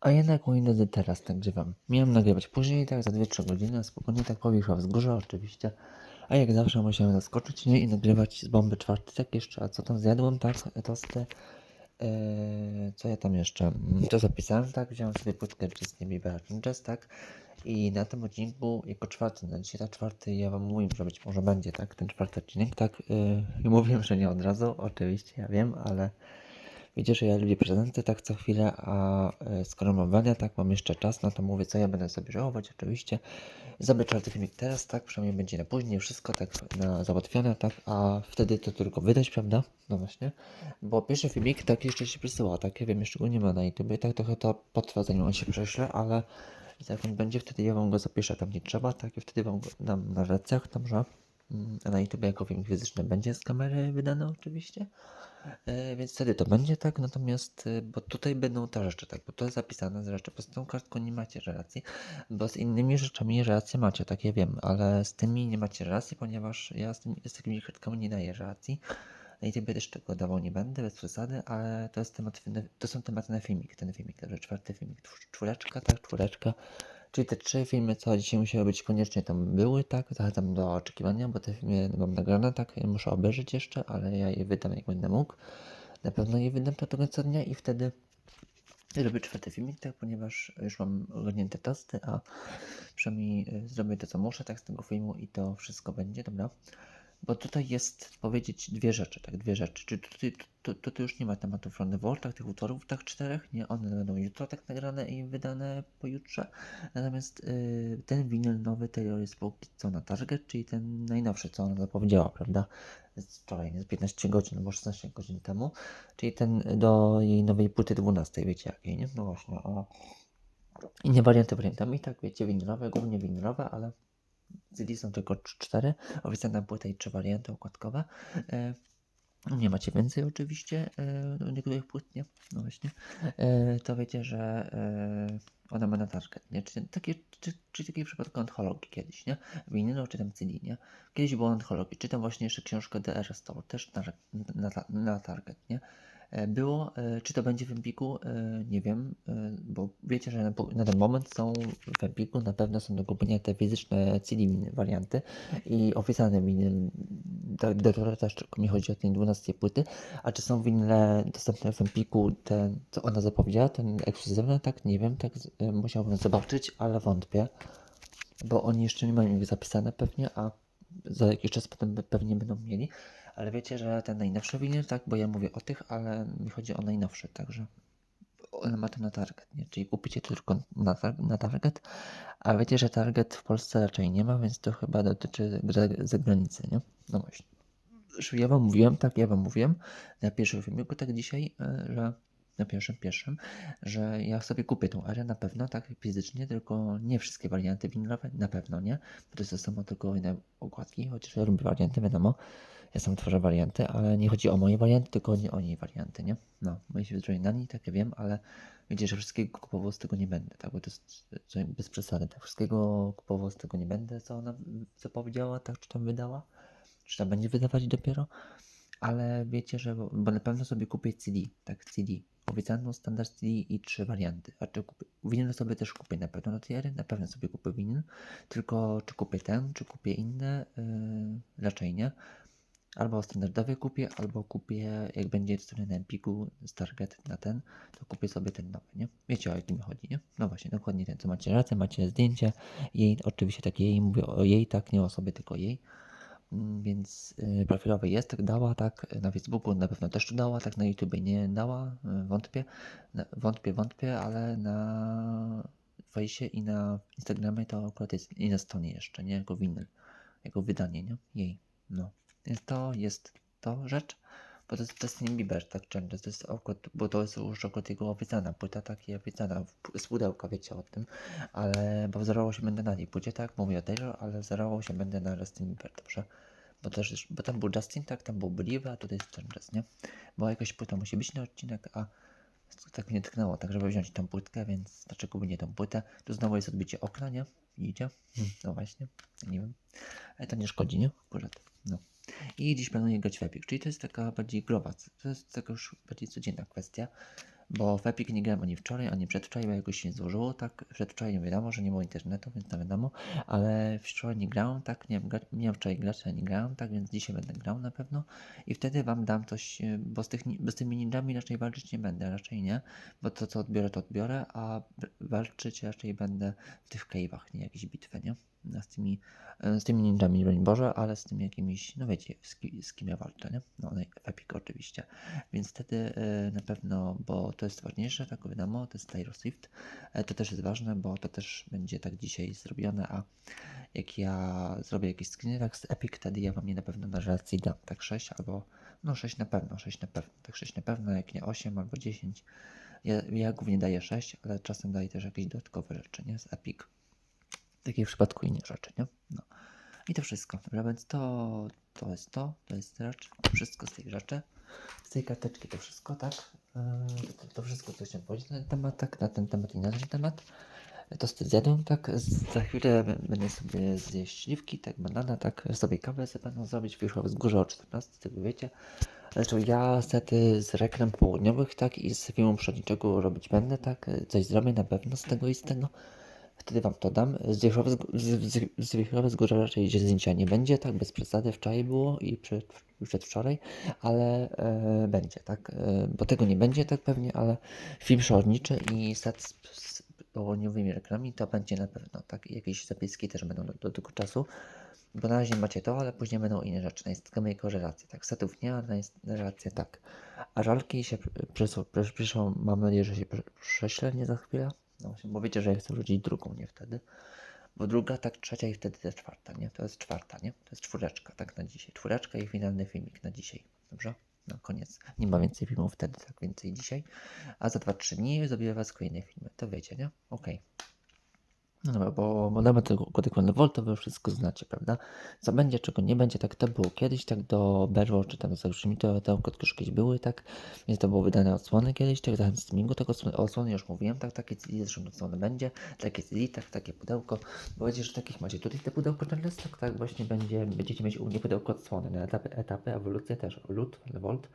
A jednak moi drodzy teraz nagrywam. Miałem nagrywać później, tak za 2-3 godziny, a spokojnie tak powieszła wzgórza oczywiście. A jak zawsze musiałem zaskoczyć nie? i nagrywać z bomby czwartek jeszcze. A co tam zjadłem, tak? Tosty. Eee, co ja tam jeszcze? Mm, To zapisałem, tak? Wziąłem sobie płytkę Justin Bieber Jazz, tak? I na tym odcinku, jako czwarty, na dzisiaj tak czwarty, ja wam mówię, że być może będzie, tak? Ten czwarty odcinek, tak? Yy, I mówiłem, że nie od razu, oczywiście, ja wiem, ale Wiecie, że ja lubię prezenty tak co chwilę, a e, skoro mam wagę, tak mam jeszcze czas, no to mówię, co ja będę sobie żałować, oczywiście. Zrobię czwarty filmik teraz, tak, przynajmniej będzie na później, wszystko tak na załatwione, tak, a wtedy to tylko wydać, prawda? No właśnie, bo pierwszy filmik tak jeszcze się przysyła, tak, ja wiem, jeszcze go nie ma na YouTube, tak trochę to potrwa zanim on się prześle, ale jak on będzie, wtedy ja wam go zapiszę, tam nie trzeba, tak, i wtedy wam go dam na recach, dobrze? Mm, A na YouTube jako filmik fizyczny będzie z kamery wydane oczywiście. E, więc wtedy to będzie tak, natomiast, e, bo tutaj będą te rzeczy, tak, bo to jest zapisane z rzeczy, bo z tą kartką nie macie relacji, bo z innymi rzeczami relacje macie, tak ja wiem, ale z tymi nie macie relacji, ponieważ ja z, tymi, z takimi kartkami nie daję relacji. Na YouTube też tego dawał nie będę, bez przesady, ale to, jest temat, to są tematy na filmik, ten filmik, dobrze, czwarty filmik, czw- czwóreczka, tak, czwóreczka, Czyli te trzy filmy, co dzisiaj musiały być koniecznie tam były, tak? Zachęcam do oczekiwania, bo te filmy mam nagrane, tak? Muszę obejrzeć jeszcze, ale ja je wydam jak będę mógł. Na pewno je wydam do końca dnia i wtedy robię czwarty filmik, tak? Ponieważ już mam ogarnięte testy, a przynajmniej y, zrobię to, co muszę, tak? Z tego filmu i to wszystko będzie, dobra? Bo tutaj jest powiedzieć dwie rzeczy, tak, dwie rzeczy. Czy tutaj, tu, tu, tu już nie ma tematów Ronny Woltach, tych utworów, tak czterech, nie, one będą jutro tak nagrane i wydane pojutrze. Natomiast y, ten winyl nowy Taylor jest póki co na target, czyli ten najnowszy, co ona zapowiedziała, prawda, z wczoraj, nie, z 15 godzin, albo 16 godzin temu, czyli ten do jej nowej płyty 12, wiecie jakiej, nie, no właśnie, a inne warianty wariantami, tak, wiecie, winylowe, głównie winylowe, ale CD są tylko 4, oficjalna płyta i 3 warianty okładkowe. E, nie macie więcej oczywiście e, niektórych płyt, nie? No właśnie. E, to wiecie, że e, ona ma target, nie? Czy takie, czy, czy takie przypadku antologii kiedyś, nie? Winylo czy tam CD, nie? Kiedyś było antologii, czytam właśnie jeszcze książkę DR Store, też na, na, na, na target, nie? E, Było, e, czy to będzie w Empiku, e, nie wiem, bo wiecie, że na, ten moment są w Empiku, na pewno są do kupienia te fizyczne CD warianty i oficjalne tak, do tego też mi chodzi o tej 12 płyty, a czy są winyle dostępne w Empiku, te, co ona zapowiedziała, ten ekskluzywne, tak, nie wiem, tak, musiałbym zobaczyć, ale wątpię, bo oni jeszcze nie mają ich zapisane pewnie, a za jakiś czas potem pe- pewnie będą mieli. Ale wiecie, że ten najnowszy winyl, tak, bo ja mówię o tych, ale mi chodzi o najnowszy, także on ma to na target, nie? Czyli kupicie tylko na, tar- na target, a wiecie, że target w Polsce raczej nie ma, więc to chyba dotyczy gra- zagranicy, nie? No właśnie. Że ja wam mówiłem, tak, ja wam mówiłem na pierwszym filmiku, tak dzisiaj, e, że na pierwszym, pierwszym, że ja sobie kupię tą erę na pewno, tak, fizycznie, tylko nie wszystkie warianty winylowe, na pewno nie, bo to są samo tylko inne okładki, chociaż ja lubię warianty, wiadomo, ja sam tworzę warianty, ale nie chodzi o moje warianty, tylko nie o niej warianty, nie? No, moi się wydroili na niej, tak ja wiem, ale wiecie, że wszystkiego kupował z tego nie będę, tak? Bo to jest bez przesady, tak? Wszystkiego kupował z tego nie będę, co ona zapowiedziała, tak? Czy tam wydała? Czy tam będzie wydawać dopiero? Ale wiecie, że, bo na pewno sobie kupię CD, tak? CD. Oficjalną standard CD i trzy warianty. A czy kupię, winyl sobie też kupię na pewno tiery, na pewno sobie kupię winyl, tylko czy kupię ten, czy kupię inne, yy, raczej nie. Albo standardowy kupię, albo kupię, jak będzie dostępny na Empiku z target na ten, to kupię sobie ten nowy, nie? Wiecie o jaki mi chodzi, nie? No właśnie, dokładnie ten, co macie rację, macie zdjęcie jej, oczywiście takie jej, mówię o jej, tak, nie o sobie, tylko jej. Więc y, profilowy jest, tak dała, tak, na Facebooku na pewno też dała, tak na YouTube nie dała, y, wątpię, wątpię, wątpię, ale na Fejsie i na Instagramie to akurat jest i na stronie jeszcze, nie, jako winyl, jako wydanie, nie, jej, no. Więc to jest to rzecz, bo to jest Justin Bieber, tak często, to jest akurat, bo to jest już akurat jego obiecana płyta, tak, i obiecana z pudełka, wiecie o tym, ale, bo wzorował się będę na tej płycie, tak, mówię o Taylor, ale wzorował się będę na Justin Bieber, dobrze, bo też, bo tam był Justin, tak, tam był Believer, a tutaj jest ten nie, bo jakaś płyta musi być na odcinek, a tak mnie tknęło, tak żeby wziąć tą płytkę, więc dlaczego by nie tą płytę, tu znowu jest odbicie okna, nie, idzie, no właśnie, nie wiem, ale to nie szkodzi, nie, akurat, no. I dziś planuję grać w Epic, czyli to jest taka bardziej growa, to jest taka już bardziej codzienna kwestia, bo w Epic nie grałem ani wczoraj, ani przedwczoraj, bo jakoś się nie złożyło, tak, przedwczoraj nie wiadomo, że nie było internetu, więc to wiadomo, ale wczoraj nie grałem, tak, nie gra- miałem wczoraj grać, ale nie grałem, tak, więc dzisiaj będę grał na pewno. I wtedy wam dam coś, y, bo z, tych, bo z tymi ninjami raczej walczyć nie będę, raczej nie, bo to co odbiorę, to odbiorę, a walczyć raczej będę w tych cave'ach, nie jakieś bitwy, nie? Z tymi, e, z tymi ninjami, broń Boże, ale z tymi jakimiś, no wiecie, z, ki, z kim ja walczę, nie? No, no Epic oczywiście. Więc wtedy e, na pewno, bo to jest ważniejsze, tak wiadomo, to jest Taylor Swift. E, to też jest ważne, bo to też będzie tak dzisiaj zrobione, a jak ja zrobię jakieś screeny tak z Epic, wtedy ja wam je na pewno na relacji dam, tak 6 albo, no 6 na pewno, 6 na pewno, tak 6 na pewno, jak nie 8 albo 10. Ja, ja głównie daję 6, ale czasem daję też jakieś dodatkowe rzeczy, nie? Z Epic. Takie w przypadku innych rzeczy, nie? No. I to wszystko. Dobra, więc to, to jest to, to jest rzecz, wszystko z tej rzeczy. Z tej karteczki to wszystko, tak? Yy, to, to wszystko, co chciałem powiedzieć na ten temat, tak? Na ten temat i na ten temat. To zjadłem, tak? Za chwilę będę sobie zjeść śliwki, tak? Banana, tak? Sobie kawę sobie będą zrobić w Wierzchowie z górze o 14, tego wiecie. Zresztą ja sety z reklam południowych, tak? I z filmu przyrodniczego robić będę, tak? Coś zrobię na pewno z tego i z tego. Wtedy wam to dam. Z Wierzchowy z, z, raczej zdjęcia nie będzie, tak? Bez przesady wczoraj było i przed, przedwczoraj, ale e, będzie, tak? E, bo tego nie będzie, tak pewnie, ale film przyrodniczy i set z, z południowymi reklamami to będzie na pewno, tak? I jakieś zapiski też będą do, do tego czasu. Bo na razie macie to, ale później będą inne rzeczy. Na Instagramie relacje, tak? Setów nie, ale na relacje tak. A żalki się przyszło, przyszło, mam nadzieję, że się prze- prześlę nie za chwilę. No bo wiecie, że ja chcę wrzucić drugą, nie wtedy. Bo druga, tak trzecia i wtedy ta czwarta, nie? To jest czwarta, nie? To jest czwóreczka, tak na dzisiaj. Czwóreczka i finalny filmik na dzisiaj. Dobrze? No koniec. Nie ma więcej filmów wtedy, tak więcej dzisiaj. A za 2-3 dni zrobię was kolejne filmy. To wiecie, nie? Okej. No dobra, bo modemy tego kodek Volt to wy wszystko znacie, prawda? Co będzie, czego nie będzie, tak to było kiedyś, tak do Berło, czy tam z mi to te kiedyś były, tak? Więc to było wydane odsłony kiedyś, tak? Zachęcam streamingu tego odsłony, już mówiłem, tak? Takie CD zresztą odsłony będzie, takie CD, tak? Takie pudełko. Bo wiecie, że takich macie tutaj te pudełko Charles, tak? Tak właśnie będzie, będziecie mieć u mnie pudełko odsłony na etapy, etapy ewolucje też, Lut, Volt,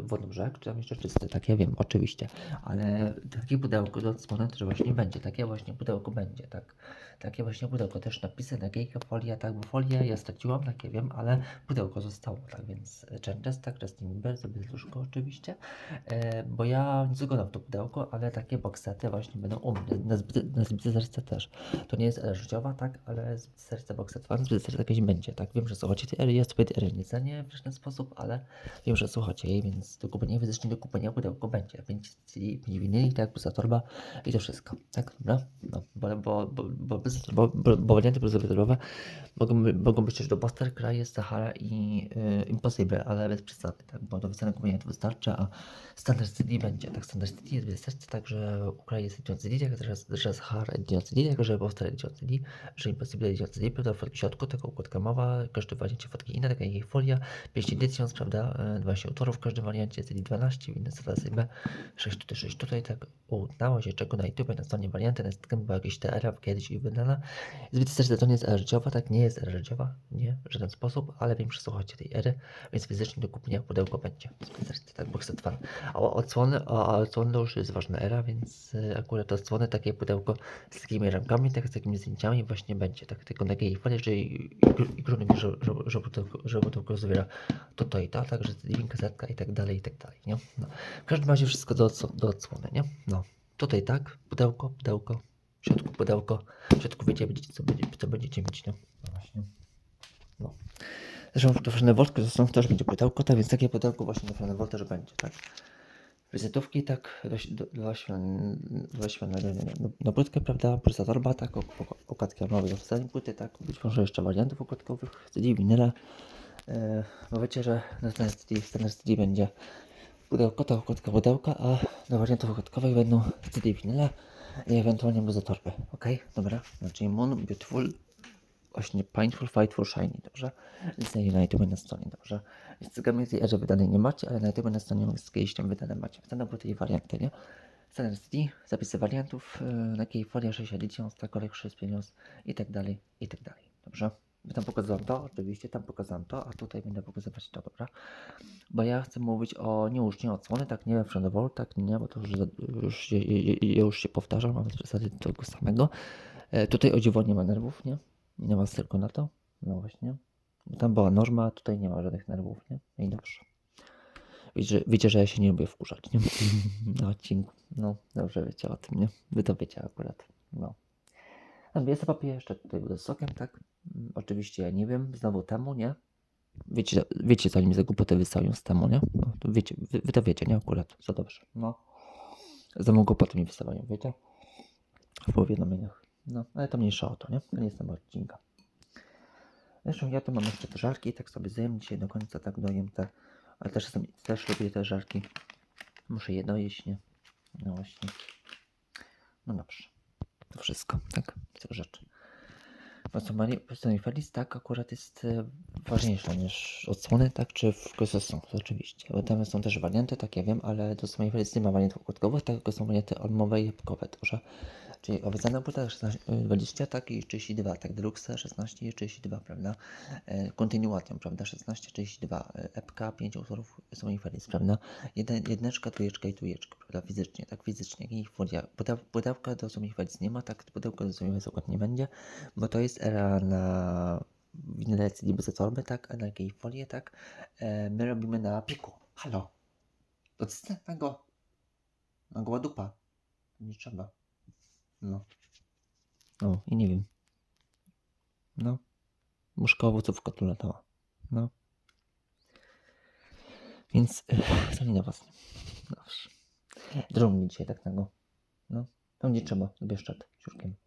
Wodobrzeg, czy tam jeszcze czysty, tak? Ja wiem, oczywiście, ale takie pudełko do odsłony też właśnie będzie, takie właśnie pudełko będzie, tak? Takie właśnie pudełko, też napisy, naklejka, folia, tak, bo folię ja straciłam, tak ja wiem, ale pudełko zostało, tak więc Częstes, tak, Justin Bieber, sobie serduszko oczywiście, e, bo ja nie zgodam w to pudełko, ale takie boksety właśnie będą u mnie, na zbyte, na serce też. To nie jest era życiowa, tak, ale zbyte serce boksetowane, zbyte serce jakieś będzie, tak, wiem, że słuchacie tej ery, sobie tej nie cenię w żaden sposób, ale wiem, że słuchacie jej, więc do kupienia, fizycznie do kupienia pudełko będzie, 5 CD, 5 winyli, tak, torba i to wszystko, tak, dobra, no, bo, bo, bo, bo, bez, bo, bo, bo warianty bezobrazorowe mogą, mogą być też do Buster, Cry, Sahara i y, Impossible, ale bez przesady, tak, bo do wyceny kupienia to wystarczy, a Standard CD będzie, tak, Standard CD jest wystarczy, tak, że u Cry jest Edition CD, tak, że, Sahara Edition CD, tak, że Buster Edition CD, że Impossible Edition CD, prawda, w środku, taka układka mowa, każdy wariancie fotki inne, taka jej folia, 5 edycją, prawda, y, 12 autorów w każdym wariancie, CD 12, inne sobie 6 tutaj, 6 tutaj, tak, udało się czego na YouTube, na stronie warianty, na Instagram była jakieś era kiedyś i wydana. Zbyt też to nie jest era życiowa, tak, nie jest era życiowa, nie, w żaden sposób, ale wiem, że słuchacie tej ery, więc fizycznie do kupienia pudełko będzie. Tak, box set fan. A odsłony, a odsłony to już jest ważna era, więc y, akurat odsłony, takie pudełko z takimi ramkami, tak, z takimi zdjęciami właśnie będzie, tak, tylko na takiej fali, że i, i, krunek, że, że, pudełko, że to, to i to, także linka, setka i tak dalej, i tak dalej, nie? No. W każdym razie wszystko do, do odsłony, nie? No. Tutaj tak, pudełko, pudełko, w środku pudełko, w środku wiecie, będziecie, co, będzie, co będziecie mieć, nie? No właśnie. No. Zresztą to Frenę Woltkę zresztą też będzie pudełko, tak więc takie pudełko właśnie do Frenę Wolta, że będzie, tak? Wizytówki, tak, świątego, no, no płytkę, prawda, prysa torba, tak, ok- ok- okładki nowe do wstania płyty, tak, być może jeszcze wariantów okładkowych, CD, winyle, e, bo wiecie, że na ten CD, ten CD będzie pudełko, to okładka pudełka, a do wariantów okładkowych będą CD, winyle i ewentualnie bez torby, ok, dobra, znaczy Moon, Beautiful, właśnie Painful, Fightful, Shiny, dobrze? Znajdzie na YouTube na stronie, dobrze? Instagramie tej erze wydanej nie macie, ale na YouTube na stronie kiedyś tam wydane macie. Wtedy były tej warianty, nie? Standard CD, zapisy wariantów, yy, na jakiej folia 6 edycją, stakolek 6 pieniądz i tak dalej, i tak dalej, dobrze? Tam pokazałem to, oczywiście, tam pokazałem to, a tutaj będę pokazywać to, dobra? Bo ja chcę mówić o niełóżnie odsłony, tak nie Friendowol, tak nie, bo to już, już, się, już się mamy w zasadzie tego samego. E, tutaj o dziwo nie ma nerwów, nie? Nie ma tylko na to, no właśnie. Bo tam była norma, a tutaj nie ma żadnych nerwów, nie? I dobrze. Wiecie, wiecie, że ja się nie lubię wkurzać, nie? Na odcinku. No, dobrze wiecie o tym, nie? Wy to wiecie akurat, no. A jest papier jeszcze tutaj z sokiem, tak? Mm, Oczywiście ja nie wiem, znowu temu, nie? Wiecie, wiecie zanim za głupotę wystawią z temu, nie? No, to wiecie, wy, wy to wiecie, nie? Akurat, za dobrze, no. Za mną głupoty mi wystawiają, wiecie? W powiadomieniach. No, ale to mniejsza o to, nie? To nie jest temat odcinka. Zresztą ja tu mam jeszcze te żarki, tak sobie zjem dzisiaj do końca, tak dojem te, ale też, jestem, też lubię te żarki. Muszę je dojeść, nie? No właśnie. No dobrze. To wszystko, tak? Z tych rzeczy. Personal Felix, tak, akurat jest e, ważniejsza niż odsłony, tak, czy w są oczywiście. Bo tam są też warianty, tak ja wiem, ale do samej Felix nie ma wariantów układkowych, tak, tylko są warianty olmowe i jabłkowe, dobrze? Czyli obiecana płyta 16, y, 20, tak, i 32, tak, deluxe 16 i 32, prawda? E, prawda, 16, 32, e, epka, 5 utworów samej Felix, prawda? Jeden, jedyneczka, trójeczka i trójeczka, prawda, fizycznie, tak, fizycznie, i Pudełka do samej Felix nie ma, tak, pudełka do akurat nie będzie, bo to jest era na winyle CD bez torby, tak, a na folię, tak, e, my robimy na piku. Halo, odstępnego, na goła dupa, nie trzeba. No. O, i nie wiem. No. Muszka owocówka tu latała. No. Więc to nie do was. Dobrze. Drąg dzisiaj tak nago. No. Nie trzeba. Zbierzczat siurkiem. No.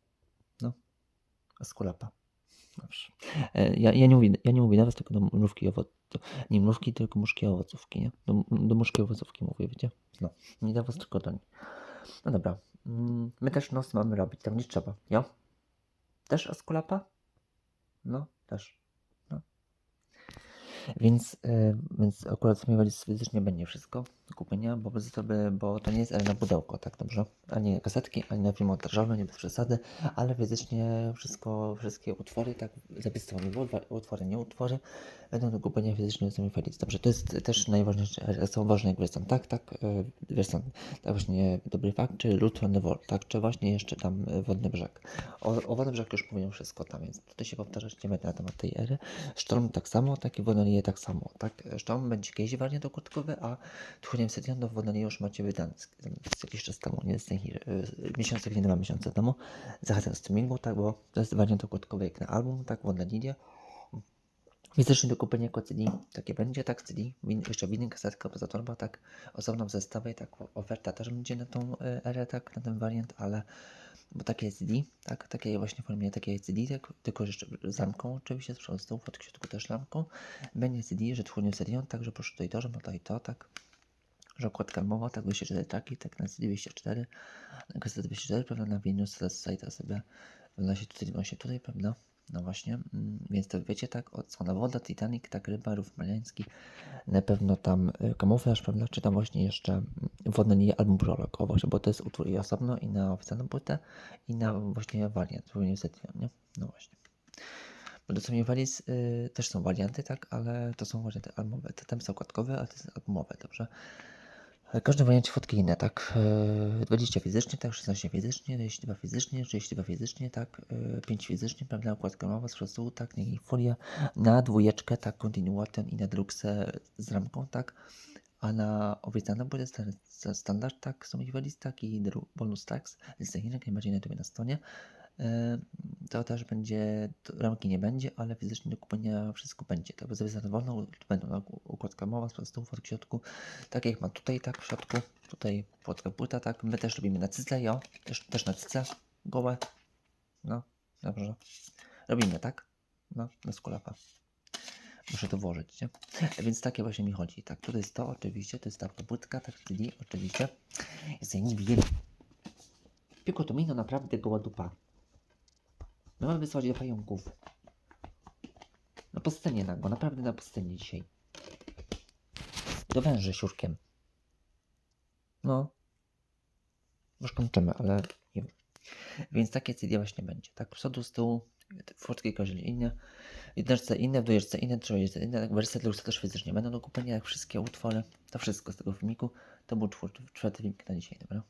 Skulapa. Dobrze. E, Ja, ja, nie mówię, ja nie mówię na was, tylko do mrówki owoc... do- Nie mrówki, tylko muszki owocówki, nie? Do, do muszki owocówki mówię, wiecie? No. Nie do was, tylko do nich. No dobra. Mm, My też nos mamy robić, tam nie trzeba. Jo? Też askulapa? No, też. Więc, y, więc akurat zmieniać fizycznie będzie wszystko do kupienia, bo, bez by, bo to nie jest na pudełko, tak dobrze? Ani kasetki, ani na film montażowy, nie bez przesady, ale fizycznie wszystko, wszystkie utwory, tak zapisywane utwory, nie utwory, będą do kupienia fizycznie z Felix. Dobrze, to jest też najważniejsze, są ważne wersja, tak, tak, y, wersja, tak właśnie Dobry Fakt, czy the Wall, tak, czy właśnie jeszcze tam Wodny Brzeg. O, o Wodnym Brzeg już mówiłem wszystko tam, więc tutaj się powtarzać nie będę na temat tej ery. Sztorm tak samo, tak i Wodnalię tak samo, tak. Sztorm będzie kiedyś wariant okładkowy, a Tchóriem Setian do Wodnalię już macie z jakiś czas temu, nie y, miesiące, nie dwa miesiące temu. Zachęcam streamingu, tak, bo to jest wariant okładkowy jak na album, tak, Wodnalię. Fizycznie do kupienia jako CD, takie będzie, tak, CD, win, jeszcze winy, kasetka poza torba, tak, osobno w zestawie, tak, oferta też będzie na tą e, erę, tak, na ten wariant, ale, bo takie CD, tak, takie właśnie w formie takiej CD, tak, tylko jeszcze z lampką oczywiście, z przodu, z tyłu, w środku też lampką, będzie CD, że twórnie serion, także proszę tutaj to, że ma to i to, tak, że okładka mowa, tak, 204 traki, tak, na CD 204, na kasetę 204, prawda, na winyl z sajta sobie, wygląda się tutaj, się tutaj, prawda, no właśnie, mm, więc to wiecie, tak, odsłona woda, Titanic, tak, ryba, rów mariański, na pewno tam y, kamuflaż, prawda, czy tam właśnie jeszcze mm, wodny nie album prolog, o właśnie, bo to jest utwór i osobno, i na oficjalną płytę, i na właśnie wariant, niestety, nie? No właśnie. Bo do samej waliz y, też są warianty, tak, ale to są albumowe, te tam są okładkowe, a to jest albumowe, dobrze? Ale Każdy wariancie fotki inne, tak? Yy, 20 fizycznie, tak? 16 fizycznie, 22 fizycznie, 32 fizycznie, tak? Yy, 5 fizycznie, prawda? Układka mowa z przodu, tak? Nie folia. Na dwójeczkę, tak? Continuatem i na deluxe z ramką, tak? A na obiecane będzie sta- sta- standard, tak? Są ich tak? I bonus tax, z jak najbardziej na na stronie. To też będzie, to ramki nie będzie, ale fizycznie do kupienia wszystko będzie. Bo zapisane wolno, będą układka mowa z przodu, w środku, tak jak ma tutaj, tak w środku, tutaj płotka płyta, tak, my też robimy na cycle, jo, też, też na cycle, gołe, no, dobrze, robimy, tak, no, na skulapa, muszę to włożyć, nie, więc takie właśnie mi chodzi, tak, tutaj jest to oczywiście, to jest ta płytka, tak, czyli oczywiście, jest ja nie wiem, Pieko to mino naprawdę goła dupa, mamy wysłać do pająków, na pustynię nago, naprawdę na pustynię dzisiaj, do węży siurkiem. No. Już kończymy, ale nie wiem. Więc takie CD właśnie będzie. Tak, przodu, z tyłu czwórtej kozioł inne, w jedyneczce inne, w dwójeczce inne, trójeczce inne, tak wersje deluxe też fizycznie będą do kupienia, jak wszystkie utwory, to wszystko z tego filmiku, to był czwórty, czwarty filmik na dzisiaj, dobra?